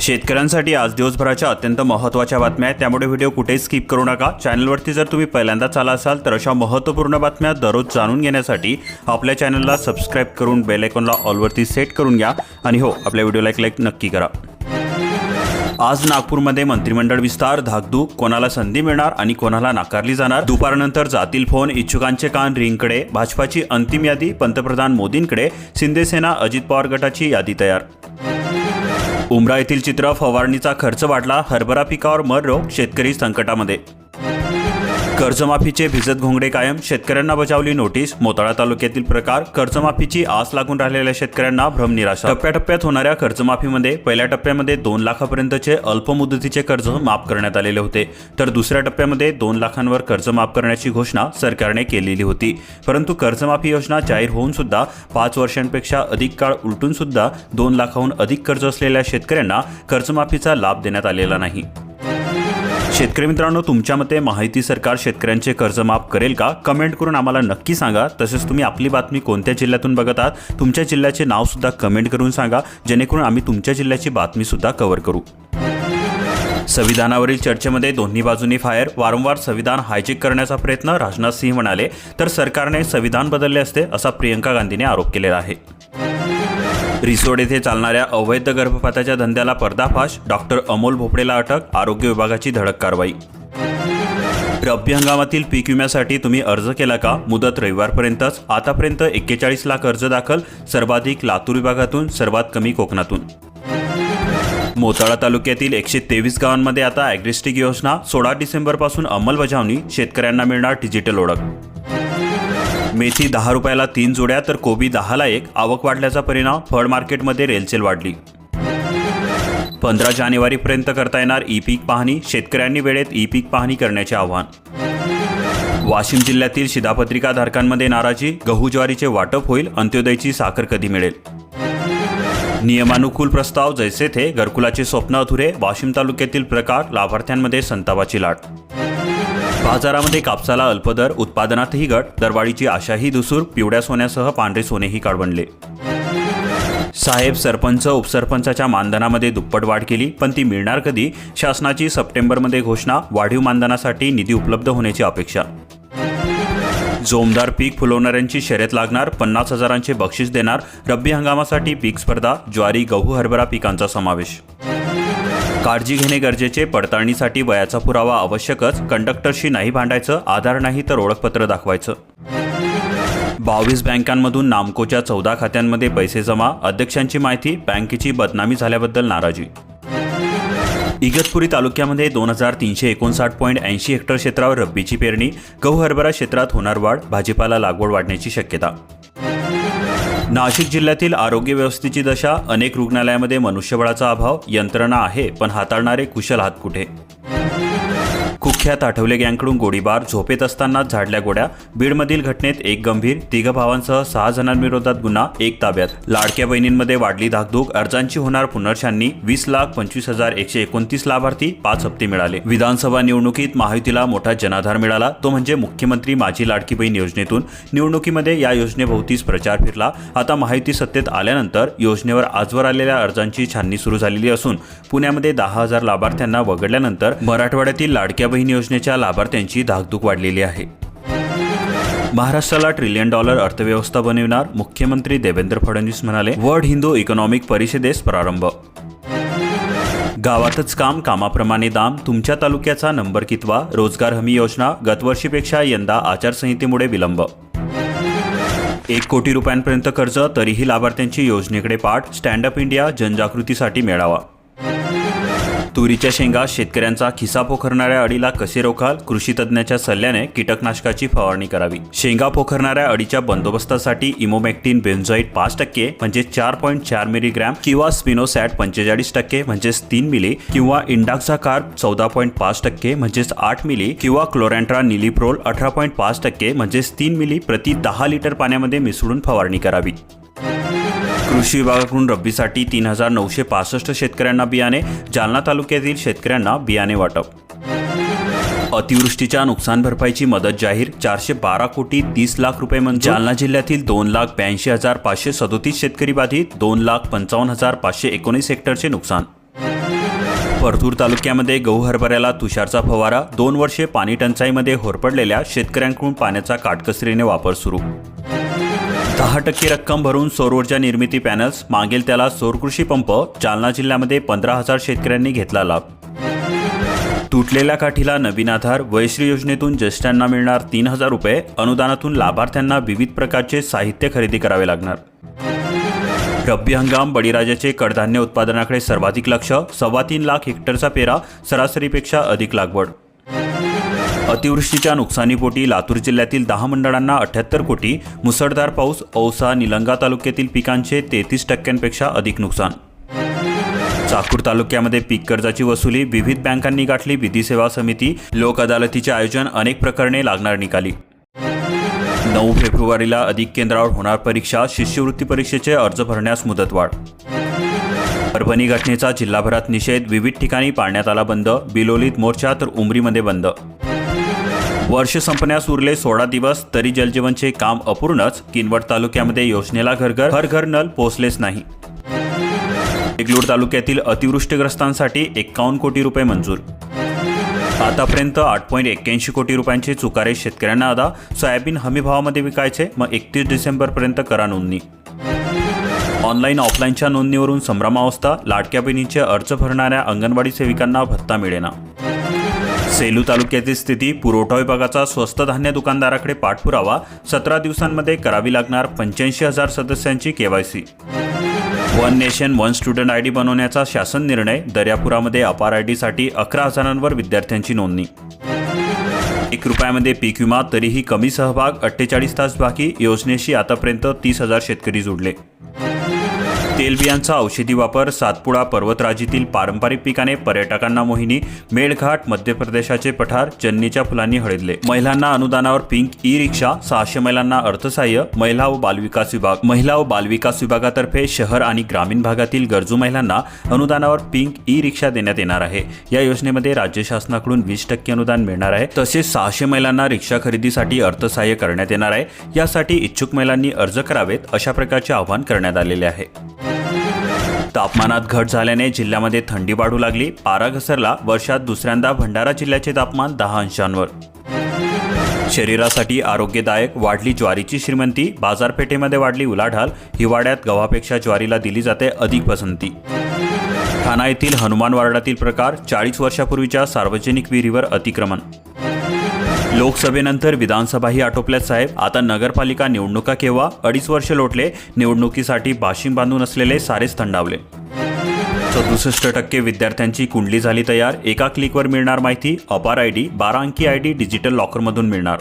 शेतकऱ्यांसाठी आज दिवसभराच्या अत्यंत महत्त्वाच्या बातम्या आहेत. त्यामुळे व्हिडिओ कुठेही स्किप करू नका. चॅनलवरती जर तुम्ही पहिल्यांदाच आला असाल तर अशा महत्त्वपूर्ण बातम्या दररोज जाणून घेण्यासाठी आपल्या चॅनलला सबस्क्राईब करून बेल आयकॉनला ऑलवरती सेट करून घ्या. आणि हो आपल्या व्हिडिओला एक लाईक नक्की करा. आज नागपूरमध्ये मंत्रिमंडळ विस्तार धाकधूक कोणाला संधी मिळणार आणि कोणाला नाकारली जाणार? दुपारनंतर जातील फोन इच्छुकांचे कान रिंगकडे. भाजपाची अंतिम यादी पंतप्रधान मोदींकडे. शिंदेसेना अजित पवार गटाची यादी तयार. उमरा येथील चित्र फवारणीचा खर्च वाढला हरभरा पिकावर मर रोग शेतकरी संकटामध्ये कर्जमाफीचे भिजत घोंगडे कायम शेतकऱ्यांना बजावली नोटीस मोताळा तालुक्यातील प्रकार कर्जमाफीची आस लागून राहिलेल्या शेतकऱ्यांना भ्रमनिराशा टप्प्याटप्प्यात होणाऱ्या कर्जमाफीमध्ये पहिल्या टप्प्यामध्ये दोन लाखापर्यंतचे अल्पमुदतीचे कर्ज माफ करण्यात आलेले होते. तर दुसऱ्या टप्प्यामध्ये दोन लाखांवर कर्ज माफ करण्याची घोषणा सरकारने केलेली होती. परंतु कर्जमाफी योजना जाहीर होऊन सुद्धा पाच वर्षांपेक्षा अधिक काळ उलटून सुद्धा दोन लाखाहून अधिक कर्ज असलेल्या शेतकऱ्यांना कर्जमाफीचा लाभ देण्यात आलेला नाही. शेतकरी मित्रांनो तुमच्या मते माहिती सरकार शेतकऱ्यांचे कर्ज माफ करेल का? कमेंट करून आम्हाला नक्की सांगा. तसेच तुम्ही आपली बातमी कोणत्या जिल्ह्यातून बघत आहात तुमच्या जिल्ह्याचे नाव सुद्धा कमेंट करून सांगा. जेणेकरून आम्ही तुमच्या जिल्ह्याची बातमी सुद्धा कव्हर करू. संविधानावरील चर्चेमध्ये दोन्ही बाजूंनी फायर. वारंवार संविधान हायजेक करण्याचा प्रयत्न राजनाथ सिंह म्हणाले तर सरकारने संविधान बदलले असते असा प्रियंका गांधीने आरोप केलेला आहे. रिसोड येथे चालणाऱ्या अवैध गर्भपाताच्या धंद्याला पर्दाफाश. डॉक्टर अमोल भोपळेला अटक. आरोग्य विभागाची धडक कारवाई. रब्बी हंगामातील पीक विम्यासाठी तुम्ही अर्ज केला का? मुदत रविवारपर्यंतच. आतापर्यंत एक्केचाळीस लाख अर्ज दाखल. सर्वाधिक लातूर विभागातून सर्वात कमी कोकणातून. मोताळा तालुक्यातील एकशे तेवीस गावांमध्ये आता ॲग्रिस्टिक योजना. सोळा डिसेंबरपासून अंमलबजावणी. शेतकऱ्यांना मिळणार डिजिटल ओळख. मेथी दहा रुपयाला तीन जोड्या तर कोबी दहाला एक. आवक वाढल्याचा परिणाम फळ मार्केटमध्ये रेलचेल वाढली. पंधरा जानेवारीपर्यंत करता येणार ई पीक पाहणी शेतकऱ्यांनी वेळेत ई पीक पाहणी करण्याचे आव्हान. वाशिम जिल्ह्यातील शिधापत्रिका धारकांमध्ये नाराजी गहू ज्वारीचे वाटप होईल अंत्योदयची साखर कधी मिळेल? नियमानुकूल प्रस्ताव जैसे थे घरकुलाचे स्वप्न अधुरे वाशिम तालुक्यातील प्रकार लाभार्थ्यांमध्ये संतापाची लाट. बाजारामध्ये कापसाला अल्पदर उत्पादनातही घट दरवाढीची आशाही दुसूर पिवळ्या सोन्यासह पांढरे सोनेही काळबंडले साहेब सरपंच उपसरपंचाच्या मानधनामध्ये दुप्पट वाढ केली पण ती मिळणार कधी? शासनाची सप्टेंबरमध्ये घोषणा वाढीव मानधनासाठी निधी उपलब्ध होण्याची अपेक्षा. जोमदार पीक फुलवणाऱ्यांची शर्यत लागणार पन्नास हजारांचे बक्षीस देणार रब्बी हंगामासाठी पीक स्पर्धा ज्वारी गहू हरभरा पिकांचा समावेश. काळजी घेणे गरजेचे पडताळणीसाठी वयाचा पुरावा आवश्यकच कंडक्टरशी नाही भांडायचं आधार नाही तर ओळखपत्र दाखवायचं. बावीस बँकांमधून नामकोच्या चौदा खात्यांमध्ये पैसे जमा अध्यक्षांची माहिती बँकेची बदनामी झाल्याबद्दल नाराजी. इगतपुरी तालुक्यामध्ये दोन हजार तीनशे एकोणसाठ पॉईंट ऐंशी हेक्टर क्षेत्रावर रब्बीची पेरणी गहू हरभरा क्षेत्रात होणार वाढ भाजीपाला लागवड वाढण्याची शक्यता. नाशिक जिल्ह्यातील आरोग्य व्यवस्थेची दशा अनेक रुग्णालयामध्ये मनुष्यबळाचा अभाव यंत्रणा आहे पण हाताळणारे कुशल हात कुठे? कुख्यात आठवले गँगकडून गोळीबार झोपेत असताना झाडल्या गोड्या बीडमधील घटनेत एक गंभीर तिघ भावांसह सहा जणांविरोधात गुन्हा एक ताब्यात. लाडक्या बहिणींमध्ये वाढली धाकधूक अर्जांची होणार पुनर्छाननी वीस लाख पंचवीस हजार एकशे एकोणतीस लाभार्थी पाच हप्ते मिळाले. विधानसभा निवडणुकीत महायुतीला मोठा जनाधार मिळाला तो म्हणजे मुख्यमंत्री माझी लाडकी बहीण योजनेतून. निवडणुकीमध्ये या योजनेभोवतीच प्रचार फिरला. आता महायुती सत्तेत आल्यानंतर योजनेवर आजवर आलेल्या अर्जांची छाननी सुरू झालेली असून पुण्यामध्ये दहा हजार लाभार्थ्यांना वगळल्यानंतर मराठवाड्यातील लाडक्या बहीण योजनेच्या लाभार्थ्यांची धाकधूक वाढलेली आहे. महाराष्ट्राला ट्रिलियन डॉलर अर्थव्यवस्था बनविणार मुख्यमंत्री देवेंद्र फडणवीस म्हणाले वर्ल्ड हिंदू इकॉनॉमिक परिषदेस प्रारंभ. गावातच काम कामाप्रमाणे दाम तुमच्या तालुक्याचा नंबर कितवा रोजगार हमी योजना गतवर्षीपेक्षा यंदा आचारसंहितेमुळे विलंब. एक कोटी रुपयांपर्यंत कर्ज तरीही लाभार्थ्यांची योजनेकडे पाठ स्टँड अप इंडिया जनजागृतीसाठी मेळावा. तुरीच्या शेंगा शेतकऱ्यांचा खिसा पोखरणाऱ्या अडीला कसे रोखाल? कृषी तज्ज्ञाच्या सल्ल्याने कीटकनाशकाची फवारणी करावी. शेंगा पोखरणाऱ्या अडीच्या बंदोबस्तासाठी इमोमॅक्टिन बेन्झॉईट पाच टक्के म्हणजे चार पॉईंट चार मिलीग्रॅम किंवा स्पिनोसॅट पंचेचाळीस टक्के म्हणजेच तीन मिली किंवा इंडाक्सा कार्ब चौदा पॉईंट पाच टक्के म्हणजेच आठ मिली किंवा क्लोरॅन्ट्रा निलिप्रोल अठरा पॉईंट पाच टक्के म्हणजेच तीन मिली प्रति दहा लिटर पाण्यामध्ये मिसळून फवारणी करावी. कृषी विभागाकडून रब्बीसाठी तीन हजार नऊशे पासष्ट शेतकऱ्यांना बियाणे जालना तालुक्यातील शेतकऱ्यांना बियाणे वाटप. अतिवृष्टीच्या नुकसान भरपाईची मदत जाहीर चारशे बारा कोटी तीस लाख रुपये म्हणजे जालना जिल्ह्यातील दोन लाख ब्याऐंशी हजार पाचशे सदोतीस शेतकरी बाधित दोन लाख पंचावन्न हजार पाचशे एकोणीस हेक्टरचे नुकसान. परतूर तालुक्यामध्ये गहू हरभऱ्याला तुषारचा फवारा दोन वर्षे पाणी टंचाईमध्ये होरपडलेल्या शेतकऱ्यांकडून पाण्याचा काटकसरीने वापर सुरू. दहा टक्के रक्कम भरून सौर ऊर्जा निर्मिती पॅनल्स मागेल त्याला सौर कृषी पंप जालना जिल्ह्यामध्ये पंधरा हजार शेतकऱ्यांनी घेतला लाभ. तुटलेल्या काठीला नवीन आधार वयश्री योजनेतून ज्येष्ठांना मिळणार तीन हजार रुपये अनुदानातून लाभार्थ्यांना विविध प्रकारचे साहित्य खरेदी करावे लागणार. रब्बी हंगाम बळीराजाचे कडधान्य उत्पादनाकडे सर्वाधिक लक्ष सव्वा तीन लाख हेक्टरचा पेरा सरासरीपेक्षा अधिक लागवड. अतिवृष्टीच्या नुकसानीपोटी लातूर जिल्ह्यातील दहा मंडळांना अठ्याहत्तर कोटी मुसळधार पाऊस औसा निलंगा तालुक्यातील पिकांचे तेहतीस टक्क्यांपेक्षा अधिक नुकसान. चाकूर तालुक्यामध्ये पीक कर्जाची वसुली विविध बँकांनी गाठली विधी सेवा समिती लोक अदालतीचे आयोजन अनेक प्रकरणे लागणार निकाली. नऊ फेब्रुवारीला अधिक केंद्रावर होणार परीक्षा शिष्यवृत्ती परीक्षेचे अर्ज भरण्यास मुदतवाढ. परभणी घटनेचा जिल्हाभरात निषेध विविध ठिकाणी पाळण्यात आला बंद बिलोलीत मोर्चा तर उमरीमध्ये बंद. वर्ष संपण्यास उरले सोळा दिवस तरी जलजीवनचे काम अपूर्णच. किनवट तालुक्यामध्ये योजनेला घरघर हर घर नल पोहोचलेच नाही. देगलूर तालुक्यातील अतिवृष्टीग्रस्तांसाठी एक्कावन्न कोटी रुपये मंजूर. आतापर्यंत आठ पॉईंट एक्क्याऐंशी कोटी रुपयांचे चुकारे शेतकऱ्यांना अदा. सोयाबीन हमी भावामध्ये विकायचे मग एकतीस डिसेंबरपर्यंत करा नोंदणी. ऑनलाईन ऑफलाईनच्या नोंदणीवरून संभ्रमावस्था लाडक्या बहिणीचे अर्ज भरणाऱ्या अंगणवाडी सेविकांना भत्ता मिळेना. सेलू तालुक्यातील स्थिती पुरवठा विभागाचा स्वस्त धान्य दुकानदाराकडे पाठपुरावा. सतरा दिवसांमध्ये करावी लागणार पंच्याऐंशी हजार सदस्यांची KYC. One nation one student I D बनवण्याचा शासन निर्णय. दर्यापुरामध्ये अपार आय डीसाठी अकरा हजारांवर विद्यार्थ्यांची नोंदणी. एक रुपयामध्ये पीक विमा तरीही कमी सहभाग अठ्ठेचाळीस तास बाकी. योजनेशी आतापर्यंत तीस हजार शेतकरी जोडले. तेलबियांचा औषधी वापर सातपुडा पर्वतराजीतील पारंपरिक पिकाने पर्यटकांना मोहिनी मेळघाट मध्य प्रदेशाचे पठार जन्नीच्या फुलांनी हळदले. महिलांना अनुदानावर पिंक ई रिक्षा सहाशे महिलांना अर्थसहाय्य महिला व बालविकास विभाग. महिला व बालविकास विभागातर्फे शहर आणि ग्रामीण भागातील गरजू महिलांना अनुदानावर पिंक ई रिक्षा देण्यात येणार आहे. या योजनेमध्ये राज्य शासनाकडून वीस टक्के अनुदान मिळणार आहे. तसेच सहाशे महिलांना रिक्षा खरेदीसाठी अर्थसहाय्य करण्यात येणार आहे. यासाठी इच्छुक महिलांनी अर्ज करावेत अशा प्रकारचे आवाहन करण्यात आलेले आहे. तापमानात घट झाल्याने जिल्ह्यामध्ये थंडी वाढू लागली. पारा घसरला. वर्षात दुसऱ्यांदा भंडारा जिल्ह्याचे तापमान दहा अंशांवर. शरीरासाठी आरोग्यदायक वाढली ज्वारीची श्रीमंती. बाजारपेठेमध्ये वाढली उलाढाल. हिवाळ्यात गव्हापेक्षा ज्वारीला दिली जाते अधिक पसंती. ठाणा येथील हनुमान वार्डातील प्रकार चाळीस वर्षापूर्वीच्या सार्वजनिक विहिरीवर अतिक्रमण लोकसभेनंतर विधानसभाही आटोपल्यात साहेब. आता नगरपालिका निवडणुका केव्हा? अडीच वर्ष लोटले निवडणुकीसाठी बाशिंग बांधून असलेले सारेच थंडावले. सदुसष्ट टक्के विद्यार्थ्यांची कुंडली झाली तयार. एका क्लिकवर मिळणार माहिती अपार आय डी बारा अंकी आय डी डिजिटल लॉकरमधून मिळणार.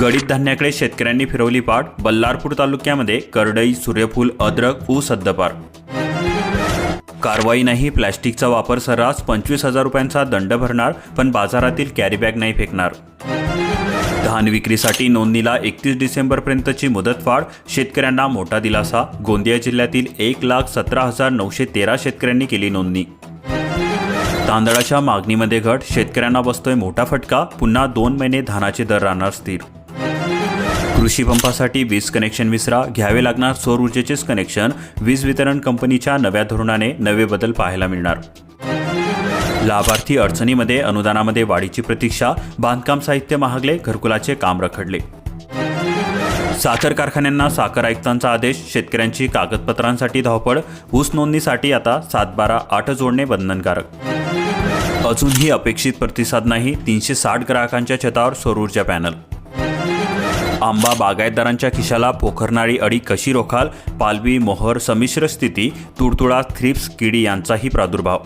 गडीत धान्याकडे शेतकऱ्यांनी फिरवली पाठ. बल्लारपूर तालुक्यामध्ये करडई सूर्यफूल अद्रक ऊस हद्दपार. कारवाई नाही प्लॅस्टिकचा वापर सर्रास पंचवीस हजार रुपयांचा दंड भरणार पण बाजारातील कॅरीबॅग नाही फेकणार. धान विक्रीसाठी नोंदणीला एकतीस डिसेंबरपर्यंतची मुदतवाढ शेतकऱ्यांना मोठा दिलासा गोंदिया जिल्ह्यातील एक लाख सतरा हजार नऊशे तेरा शेतकऱ्यांनी केली नोंदणी. तांदळाच्या मागणीमध्ये घट शेतकऱ्यांना बसतोय मोठा फटका पुन्हा दोन महिने धानाचे दर राहणार स्थिर. कृषी पंपासाठी वीज कनेक्शन विसरा घ्यावे लागणार सौर ऊर्जेचेच कनेक्शन वीज वितरण कंपनीच्या नव्या धोरणाने नवे बदल पाहायला मिळणार. लाभार्थी अडचणीमध्ये अनुदानामध्ये वाढीची प्रतीक्षा बांधकाम साहित्य महागले घरकुलाचे काम रखडले. साखर कारखान्यांना साखर आयुक्तांचा आदेश शेतकऱ्यांची कागदपत्रांसाठी धावपळ ऊस नोंदणीसाठी आता सात बारा आठ जोडणे बंधनकारक. अजूनही अपेक्षित प्रतिसाद नाही तीनशे साठ ग्राहकांच्या छतावर सौर ऊर्जा पॅनल आंबा बागायतदारांच्या खिशाला पोखरणारी अडी कशी रोखाल? पालवी मोहर संमिश्र स्थिती तुडतुडा थ्रिप्स किडी यांचाही प्रादुर्भाव.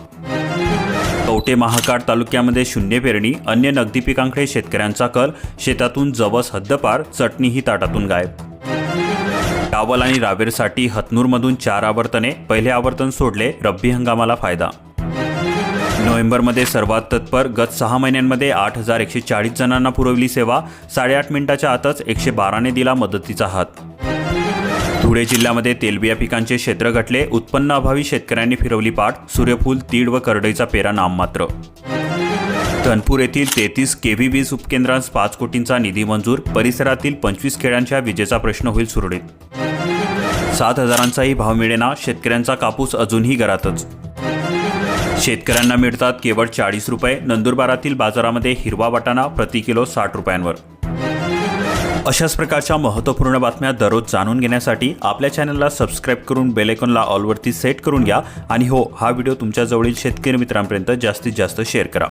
कवटे महाकाड तालुक्यामध्ये शून्य पेरणी अन्य नगदी पिकांकडे शेतकऱ्यांचा कल शेतातून जवस हद्दपार चटणीही ताटातून गायब. टावल आणि रावेरसाठी हतनूरमधून चार आवर्तने पहिले आवर्तन सोडले रब्बी हंगामाला फायदा नोव्हेंबरमध्ये सर्वात तत्पर गत सहा महिन्यांमध्ये आठ हजार एकशे चाळीस जणांना पुरवली सेवा साडेआठ मिनिटाच्या आतच एकशे बाराने दिला मदतीचा हात. धुळे जिल्ह्यामध्ये तेलबिया पिकांचे क्षेत्र घटले उत्पन्न अभावी शेतकऱ्यांनी फिरवली पाठ सूर्यफूल तीड व करडईचा पेरा नाममात्र. धनपूर येथील तेहतीस केव्ही वीज उपकेंद्रांस पाच कोटींचा निधी मंजूर परिसरातील पंचवीस खेड्यांच्या विजेचा प्रश्न होईल सुरळीत. सात हजारांचाही भाव मिळेना शेतकऱ्यांचा कापूस अजूनही घरातच. शेतकऱ्यांना मिळतात केवळ चाळीस रुपये. नंदुरबारातील बाजारामध्ये हिरवा वाटाणा प्रति किलो साठ रुपयांवर. अशाच प्रकारच्या महत्त्वपूर्ण बातम्या दररोज जाणून घेण्यासाठी आपल्या चॅनलला सबस्क्राईब करून बेलेकॉनला ऑलवरती सेट करून घ्या. आणि हो हा व्हिडिओ तुमच्या जवळील शेतकरी मित्रांपर्यंत जास्तीत जास्त शेअर करा.